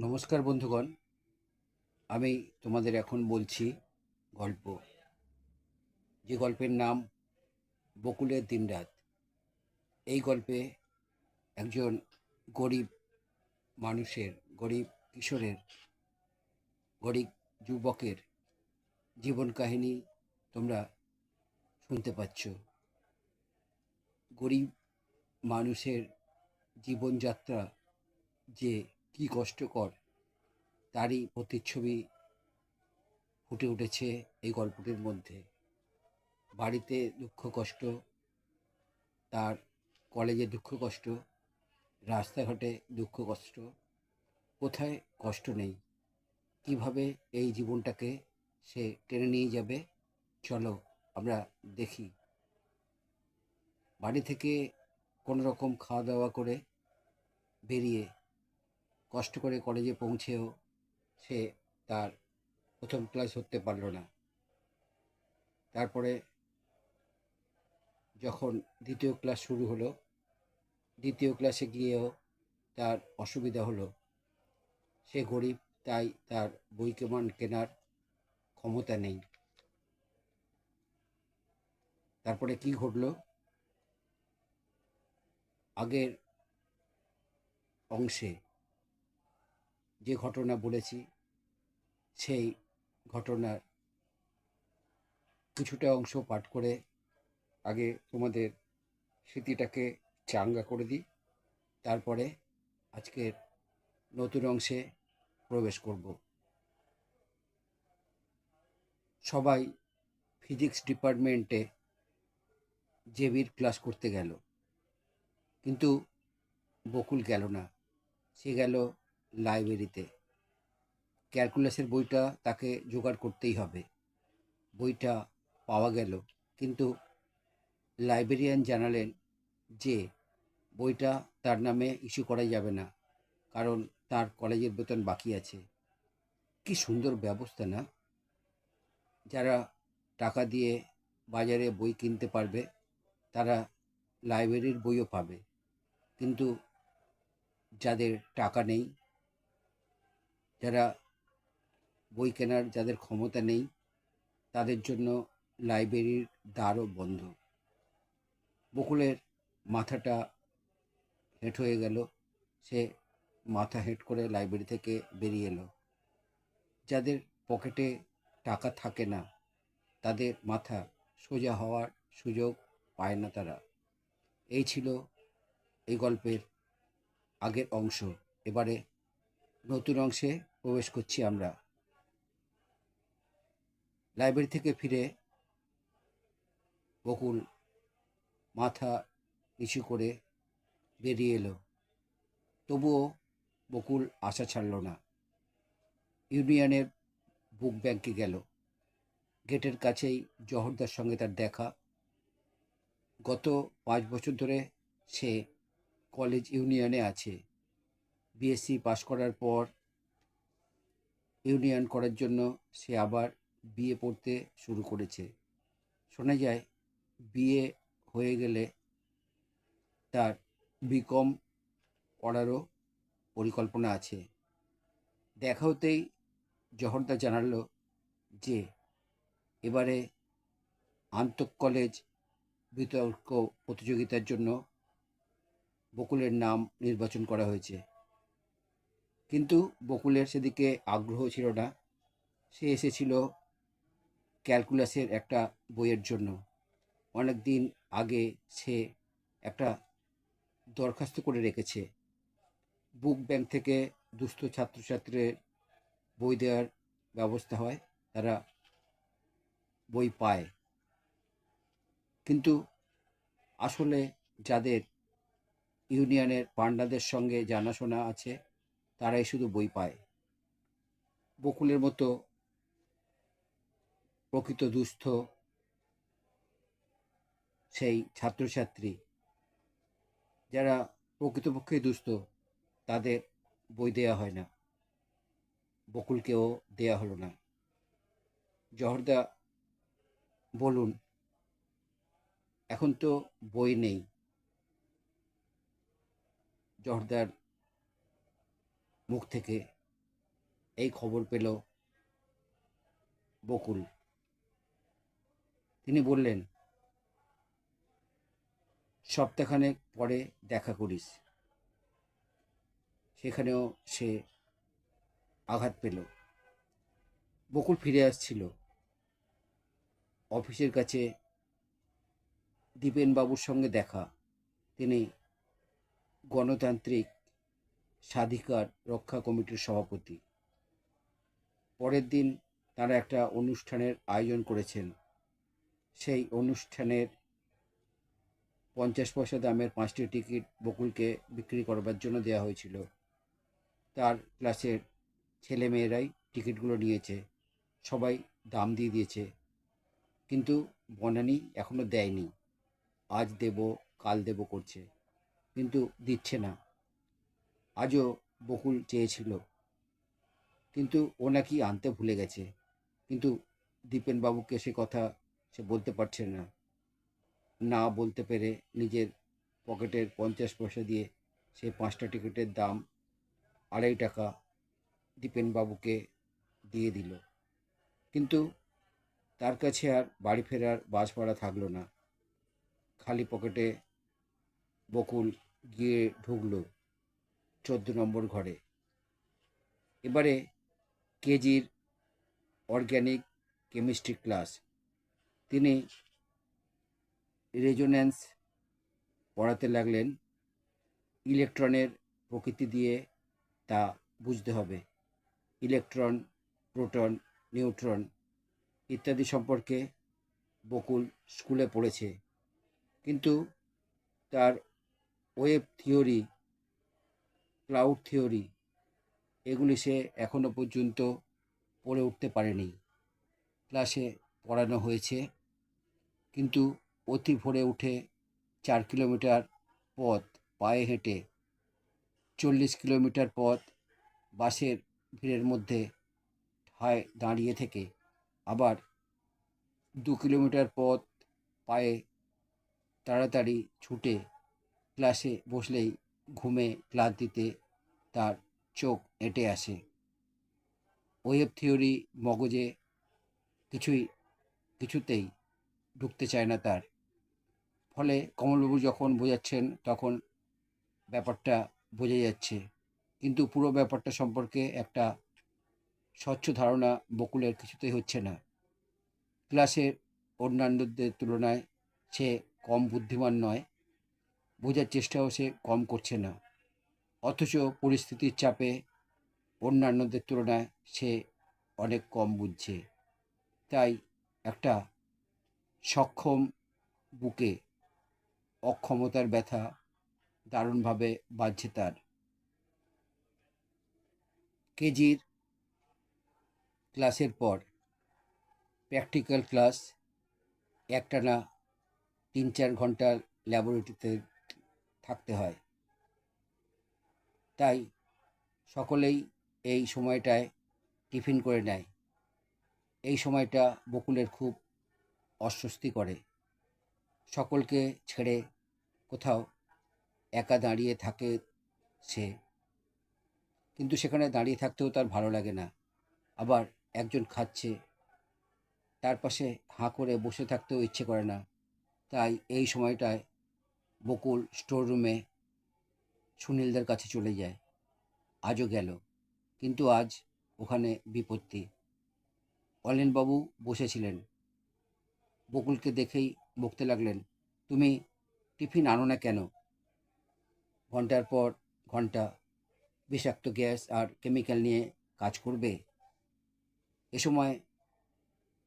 নমস্কার বন্ধুগণ। আমি তোমাদের এখন বলছি গল্প। যে গল্পের নাম বকুলের দিনরাত এই গল্পে একজন গরিব মানুষের, গরিব কিশোরের, গরিব যুবকের জীবন কাহিনী তোমরা শুনতে পাচ্ছ। গরিব মানুষের জীবনযাত্রা যে কি কষ্টকর তারই প্রতিচ্ছবি ফুটে উঠেছে এই গল্পটির মধ্যে। বাড়িতে দুঃখ কষ্ট, তার কলেজে দুঃখ কষ্ট, রাস্তাঘাটে দুঃখ কষ্ট, কোথায় কষ্ট নেই, কীভাবে এই জীবনটাকে সে টেনে নিয়ে যাবে, চলো আমরা দেখি। বাড়ি থেকে কোনো রকম খাওয়া দাওয়া করে বেরিয়ে কষ্ট করে কলেজে পৌঁছেও সে তার প্রথম ক্লাস হতে পারল না। তারপরে যখন দ্বিতীয় ক্লাস শুরু হলো, দ্বিতীয় ক্লাসে গিয়েও তার অসুবিধা হলো। সে গরিব, তাই তার বই কেমন কেনার ক্ষমতা নেই। তারপরে কি ঘটলো? আগের অংশে যে ঘটনা বলেছি, সেই ঘটনার কিছুটা অংশ পাঠ করে আগে তোমাদের স্মৃতিটাকে চাঙ্গা করে দিই। তারপরে আজকের নতুন অংশে প্রবেশ করব। সবাই ফিজিক্স ডিপার্টমেন্টে জেবির ক্লাস করতে গেল, কিন্তু বকুল গেল না। সে গেল লাইব্রেরিতে ক্যালকুলাসের বইটা তাকে জোগাড় করতেই হবে। বইটা পাওয়া গেল। কিন্তু লাইব্রেরিয়ান জানালেন যে, বইটা তার নামে ইস্যু করা যাবে না, কারণ তার কলেজের বেতন বাকি আছে। কি সুন্দর ব্যবস্থা না? যারা টাকা দিয়ে বাজারে বই কিনতে পারবে, তারা লাইব্রেরির বইও পাবে। কিন্তু যাদের টাকা নেই যারা বই কেনার, যাদের ক্ষমতা নেই, তাদের জন্য লাইব্রেরির দ্বারও বন্ধ। বকুলের মাথাটা হেঁট হয়ে গেল। সে মাথা হেঁট করে লাইব্রেরি থেকে বেরিয়ে এলো। যাদের পকেটে টাকা থাকে না, তাদের মাথা সোজা হওয়ার সুযোগ পায় না তারা। এই ছিল এই গল্পের আগের অংশ। এবারে নতুন অংশে প্রবেশ করছি আমরা। লাইব্রেরি থেকে ফিরে বকুল মাথা নিচু করে বেরিয়ে এলো। তবুও বকুল আশা ছাড়ল না। ইউনিয়নের বুক ব্যাংকে গেল। গেটের কাছেই জহরদার সঙ্গে তার দেখা। গত পাঁচ বছর ধরে সে কলেজ ইউনিয়নে আছে। বিএসসি পাশ করার পর ইউনিয়ন করার জন্য সে আবার বিয়ে পড়তে শুরু করেছে। শোনা যায়, বিয়ে হয়ে গেলে তার বিকম পড়ারও পরিকল্পনা আছে। দেখা হতেই জহরদা জানালো যে, এবারে আন্তঃ কলেজ বিতর্ক প্রতিযোগিতার জন্য বকুলের নাম নির্বাচন করা হয়েছে। কিন্তু বকুলের সেদিকে আগ্রহ ছিল না। সে এসেছিল ক্যালকুলাসের একটা বইয়ের জন্য। অনেক দিন আগে সে একটা দরখাস্ত করে রেখেছে। বুক ব্যাংক থেকে দুস্থ ছাত্রছাত্রীর বই দেওয়ার ব্যবস্থা হয়, তারা বই পায়। কিন্তু আসলে যাদের ইউনিয়নের পান্ডাদের সঙ্গে জানাশোনা আছে তারাই শুধু বই পায়। বকুলের মতো প্রকৃত দুস্থ সেই ছাত্রছাত্রী, যারা প্রকৃতপক্ষে দুস্থ, তাদের বই দেয়া হয় না। বকুলকেও দেয়া হলো না। জহরদা বলুন, এখন তো বই নেই। জহরদার মুখ থেকে এই খবর পেল বকুল। তিনি বললেন, সপ্তাহখানেক পরে দেখা করিস। সেখানেও সে আঘাত পেল। বকুল ফিরে আসছিল। অফিসের কাছে দীপেনবাবুর সঙ্গে দেখা। তিনি গণতান্ত্রিক স্বাধিকার রক্ষা কমিটির সভাপতি। পরের দিন তারা একটা অনুষ্ঠানের আয়োজন করেছেন। সেই অনুষ্ঠানের পঞ্চাশ পয়সা দামের পাঁচটি টিকিট বকুলকে বিক্রি করবার জন্য দেওয়া হয়েছিল। তার ক্লাসের ছেলেমেয়েরাই টিকিটগুলো নিয়েছে। সবাই দাম দিয়ে দিয়েছে। কিন্তু বনানি এখনও দেয়নি। আজ দেব, কাল দেব করছে। কিন্তু দিচ্ছে না। আজও বকুল চেয়েছিল। কিন্তু ও নাকি আনতে ভুলে গেছে। কিন্তু দীপেনবাবুকে সে কথা সে বলতে পারছে না। না বলতে পেরে নিজের পকেটের পঞ্চাশ পয়সা দিয়ে সে পাঁচটা টিকিটের দাম আড়াই টাকা দীপেনবাবুকে দিয়ে দিল। কিন্তু তার কাছে আর বাড়ি ফেরার বাস ভাড়া থাকল না। খালি পকেটে বকুল গিয়ে ঢুকলো। চোদ্দ নম্বর ঘরে। এবারে কেজির অর্গ্যানিক কেমিস্ট্রি ক্লাস তিনি রেজোন্যান্স পড়াতে লাগলেন। ইলেকট্রনের প্রকৃতি দিয়ে তা বুঝতে হবে। ইলেকট্রন প্রোটন নিউট্রন ইত্যাদি সম্পর্কে বকুল স্কুলে পড়েছে। কিন্তু তার ওয়েব থিওরি ক্লাউড থিওরি, এগুলি সে এখনও পর্যন্ত পড়ে উঠতে পারেনি। ক্লাসে পড়ানো হয়েছে, কিন্তু অতি ভোরে উঠে চার কিলোমিটার পথ পায়ে হেঁটে, চল্লিশ কিলোমিটার পথ বাসের ভিড়ের মধ্যে ঠায় দাঁড়িয়ে থেকে, আবার দু কিলোমিটার পথ পায়ে তাড়াতাড়ি ছুটে ক্লাসে বসলেই ঘুমে ক্লান্তিতে তার চোখ এঁটে আসে। ওয়েব থিওরি মগজে কিছুই, কিছুতেই ঢুকতে চায় না তার। ফলে কমলবাবু যখন বোঝাচ্ছেন, তখন ব্যাপারটা বোঝা যাচ্ছে। কিন্তু পুরো ব্যাপারটা সম্পর্কে একটা স্বচ্ছ ধারণা বকুলের কিছুতেই হচ্ছে না। ক্লাসের অন্যান্যদের তুলনায় সে কম বুদ্ধিমান নয়। বোঝার চেষ্টাও সে কম করছে না। অথচ পরিস্থিতির চাপে অন্যান্যদের তুলনায় সে অনেক কম বুঝছে। তাই একটা সক্ষম বুকে অক্ষমতার ব্যথা দারুণভাবে বাজছে তার। কেজির ক্লাসের পর প্র্যাকটিক্যাল ক্লাস একটানা তিন চার ঘণ্টার ল্যাবরেটরিতে থাকতে হয়। তাই সকলেই এই সময়টায় টিফিন করে নেয়। এই সময়টা বকুলের খুব অস্বস্তি করে। সকলকে ছেড়ে কোথাও একা দাঁড়িয়ে থাকে সে। কিন্তু সেখানে দাঁড়িয়ে থাকতেও তার ভালো লাগে না। আবার একজন খাচ্ছে। তার পাশে হাঁ করে বসে থাকতেও ইচ্ছে করে না। তাই এই সময়টায় বকুল স্টোর রুমে সুনীলদের কাছে চলে যায়। আজও গেল, কিন্তু আজ ওখানে বিপত্তি। অলেনবাবু বসেছিলেন। বকুলকে দেখেই বকতে লাগলেন, তুমি টিফিন আনো না কেন? ঘণ্টার পর ঘণ্টা বিষাক্ত গ্যাস আর কেমিক্যাল নিয়ে কাজ করবে? এ সময়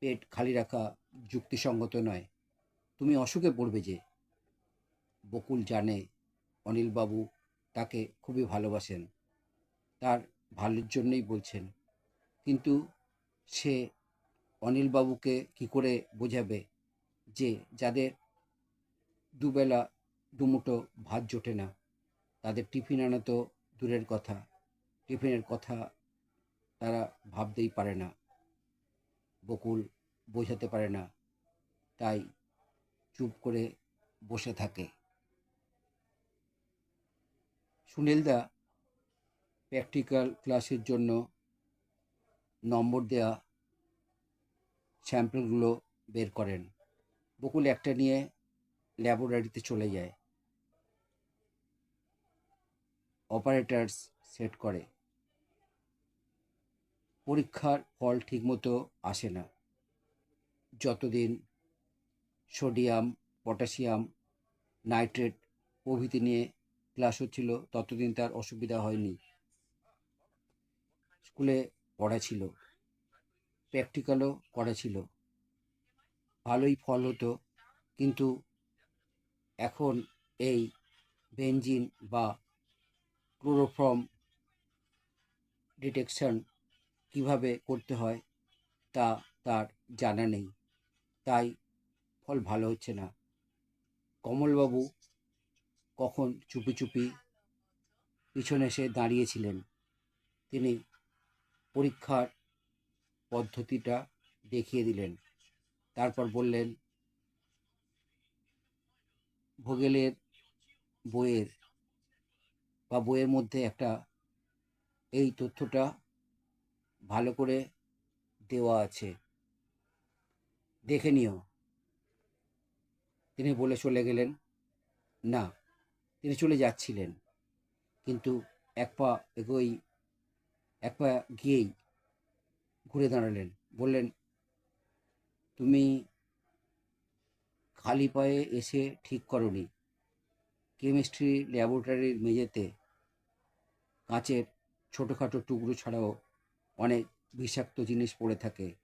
পেট খালি রাখা যুক্তিসঙ্গত নয়। তুমি অসুখে পড়বে যে। বকুল জানে, অনিলবাবু তাকে খুবই ভালোবাসেন। তার ভালোর জন্যই বলছেন। কিন্তু সে অনিলবাবুকে কি করে বোঝাবে যে যাদের দুবেলা দুমুটো ভাত জোটে না, তাদের টিফিন আনা তো দূরের কথা। টিফিনের কথা তারা ভাবতেই পারে না। বকুল বোঝাতে পারে না। তাই চুপ করে বসে থাকে। সুনীলদা প্র্যাকটিক্যাল ক্লাসের জন্য নম্বর দেওয়া স্যাম্পলগুলো বের করেন। বকুল একটা নিয়ে ল্যাবরেটরিতে চলে যায়। অপারেটার্স সেট করে। পরীক্ষার ফল ঠিকমতো আসে না। যতদিন সোডিয়াম পটাশিয়াম নাইট্রেট প্রভৃতি নিয়ে ক্লাস হচ্ছিল, ততদিন তার অসুবিধা হয়নি। স্কুলে পড়া ছিল প্র্যাকটিক্যালও করা ছিল। ভালোই ফল হতো, কিন্তু এখন এই বেঞ্জিন বা ক্লোরোফর্ম ডিটেকশন কীভাবে করতে হয়, তা তার জানা নেই। তাই ফল ভালো হচ্ছে না। কমলবাবু কখন চুপি চুপি পিছনে এসে দাঁড়িয়েছিলেন, তিনি পরীক্ষার পদ্ধতিটা দেখিয়ে দিলেন। তারপর বললেন, ভোগেলের বইয়ের বা বইয়ের মধ্যে একটা এই তথ্যটা ভালো করে দেওয়া আছে। দেখে নিও। তিনি বলে চলে গেলেন, না তিনি চলে যাচ্ছিলেন। কিন্তু এক পা এগোই এক পা গিয়েই ঘুরে দাঁড়ালেন। বললেন, তুমি খালি পায়ে এসে ঠিক করনি। কেমিস্ট্রি ল্যাবরেটরির মেঝেতে কাঁচের ছোটোখাটো টুকরো ছাড়াও অনেক বিষাক্ত জিনিস পড়ে থাকে।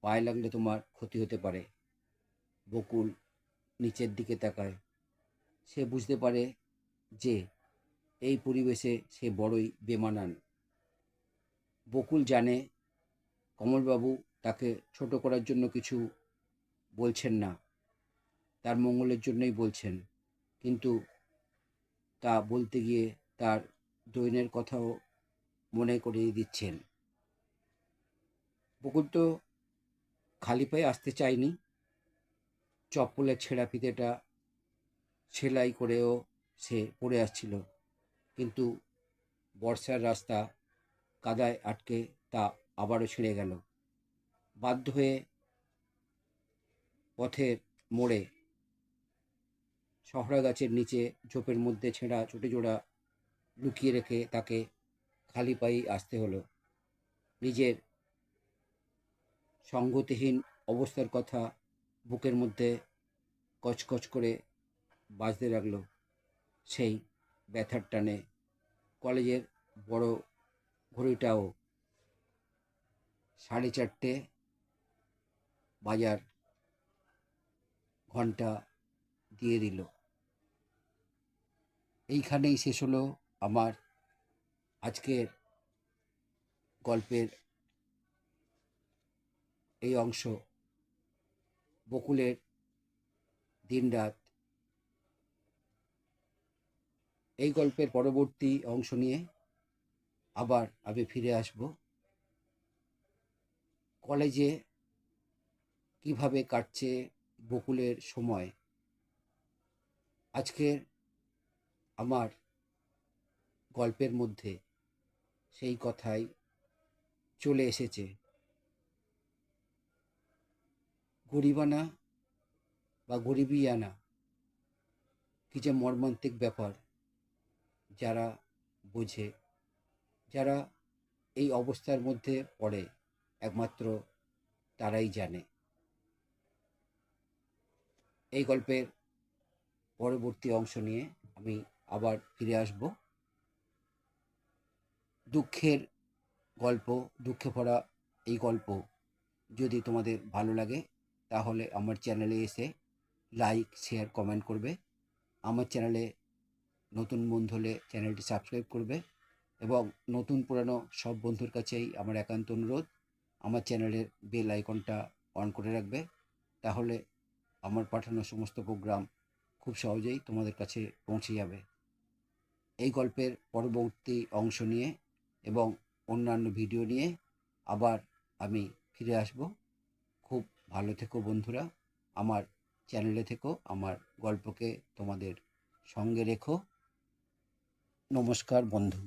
পায়ে লাগলে তোমার ক্ষতি হতে পারে। বকুল নিচের দিকে তাকায়। সে বুঝতে পারে যে এই পরিবেশে সে বড়ই বেমানান। বকুল জানে, কমলবাবু তাকে ছোট করার জন্য কিছু বলছেন না। তার মঙ্গলের জন্যই বলছেন। কিন্তু তা বলতে গিয়ে তার দৈনের কথাও মনে করিয়ে দিচ্ছেন। বকুল তো খালি পায়ে আসতে চায়নি। চপ্পলের ছেঁড়া ফিতেটা সেলাই করেও সে পড়ে আসছিল। কিন্তু বর্ষার রাস্তা কাদায় আটকে তা আবারও ছিঁড়ে গেল। বাধ্য হয়ে পথের মোড়ে শহরা গাছের নিচে ঝোপের মধ্যে ছেঁড়া ছোটো জোড়া লুকিয়ে রেখে তাকে খালি পায়েই আসতে হলো। নিজের সঙ্গতিহীন অবস্থার কথা বুকের মধ্যে কচকচ করে বাজতে লাগল। সেই ব্যথার টানে কলেজের বড় ঘড়িটাও সাড়ে চারটে বাজার ঘণ্টা দিয়ে দিল। এইখানেই শেষ হলো আমার আজকের গল্পের এই অংশ। বকুলের দিনরাত এই গল্পের পরবর্তী অংশ নিয়ে আবার আমি ফিরে আসব। কলেজে কীভাবে কাটছে বকুলের সময়? আজকের আমার গল্পের মধ্যে সেই কথাই চলে এসেছে। গরিবানা বা গরিবিয়ানা, কি যে মর্মান্তিক ব্যাপার। যারা বোঝে, যারা এই অবস্থার মধ্যে পড়ে, একমাত্র তারাই জানে। এই গল্পের পরবর্তী অংশ নিয়ে আমি আবার ফিরে আসব। দুঃখের গল্প, দুঃখে ভরা এই গল্প যদি তোমাদের ভালো লাগে, তাহলে আমার চ্যানেলে এসে লাইক, শেয়ার, কমেন্ট করবে। আমার চ্যানেলে নতুন বন্ধু হলে চ্যানেলটি সাবস্ক্রাইব করবে এবং নতুন পুরানো সব বন্ধুর কাছেই আমার একান্ত অনুরোধ, আমার চ্যানেলের বেল আইকনটা অন করে রাখবে। তাহলে আমার পাঠানো সমস্ত প্রোগ্রাম খুব সহজেই তোমাদের কাছে পৌঁছে যাবে। এই গল্পের পরবর্তী অংশ নিয়ে এবং অন্যান্য ভিডিও নিয়ে আবার আমি ফিরে আসব। খুব ভালো থেকো বন্ধুরা, আমার চ্যানেলে থেকো, আমার গল্পকে তোমাদের সঙ্গে রেখো। নমস্কার বন্ধু।